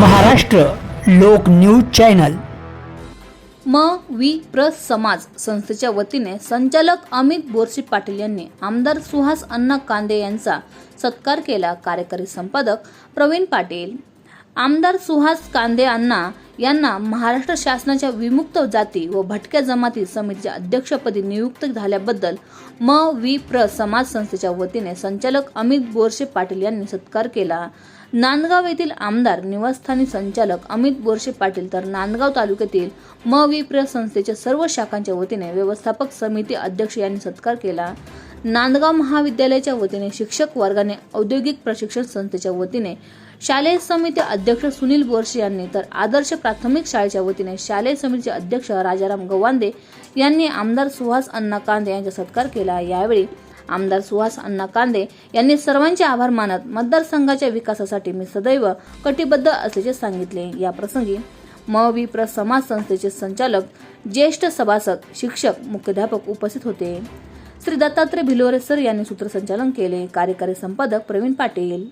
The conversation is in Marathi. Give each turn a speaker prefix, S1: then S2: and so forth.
S1: महाराष्ट्र लोक न्यूज चॅनल.
S2: म. वि. प्र. समाज संस्थेच्या वतीने संचालक अमित बोरसी पाटील यांनी आमदार सुहास अण्णा कांदे यांचा सत्कार केला. कार्यकारी संपादक प्रवीण पाटील आमदार सुहास कांदे अण्णा यांना महाराष्ट्र शासनाच्या विमुक्त जाती व भटक्या जमाती समितीच्या अध्यक्षपदी नियुक्त झाल्याबद्दल म. वि. प्र. समाज संस्थेच्या वतीने संचालक अमित बोरशे पाटील यांनी सत्कार केला. नांदगाव येथील आमदार निवासस्थानी संचालक अमित बोरशे पाटील तर नांदगाव तालुक्यातील म. वि. प्र. संस्थेच्या सर्व शाखांच्या वतीने व्यवस्थापक समिती अध्यक्ष यांनी सत्कार केला. नांदगाव महाविद्यालयाच्या वतीने शिक्षक वर्गाने औद्योगिक प्रशिक्षण संस्थेच्या वतीने शालेय समिती अध्यक्ष सुनील बोरशे यांनी तर आदर्श प्राथमिक शाळेच्या वतीने शालेय समितीचे अध्यक्ष राजाराम गवांदे यांनी आमदार सुहास अण्णा कांदे यांचा सत्कार केला. यावेळी आमदार सुहास अण्णा कांदे यांनी सर्वांचे आभार मानत मतदारसंघाच्या विकासासाठी मी सदैव कटिबद्ध असल्याचे सांगितले. या प्रसंगी म प्र समाज संस्थेचे संचालक ज्येष्ठ सभासद शिक्षक मुख्याध्यापक उपस्थित होते. श्री दत्तात्रय भिलोरे सर यांनी सूत्रसंचालन केले. कार्यकारी संपादक प्रवीण पाटील.